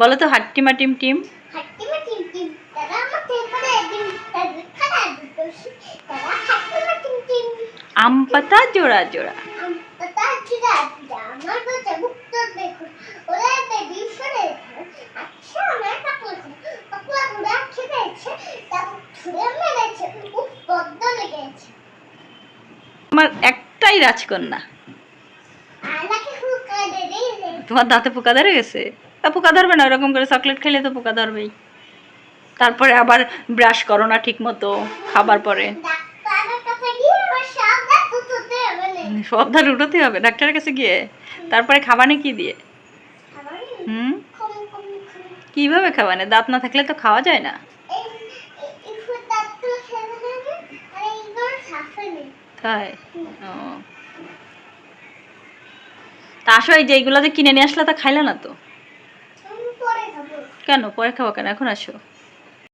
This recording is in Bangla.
বলো তো হাট্টিমা টিম। টিম আম পাতা জোড়া জোড়া। আমার একটাই রাজকন্যা। তোমার দাঁতে পোকা ধরে গেছে? তা পোকা ধরবে না, ওরকম করে চকলেট খেলে তো পোকা ধরবেই। তারপরে আবার ব্রাশ করো না ঠিক মতো খাবার পরে। সব ধার উঠোতে হবে, ডাক্তারের কাছে গিয়ে? তারপরে খাবানে কি দিয়ে? হুম? কীভাবে খাবানে? দাঁত না থাকলে তো খাওয়া যায় না। তাই? ও। তা আসো, এই যে এইগুলো যে কিনে নিয়ে আসলে তা খাইলে না তো? কেন? পরে খাব কেন? এখন আসো।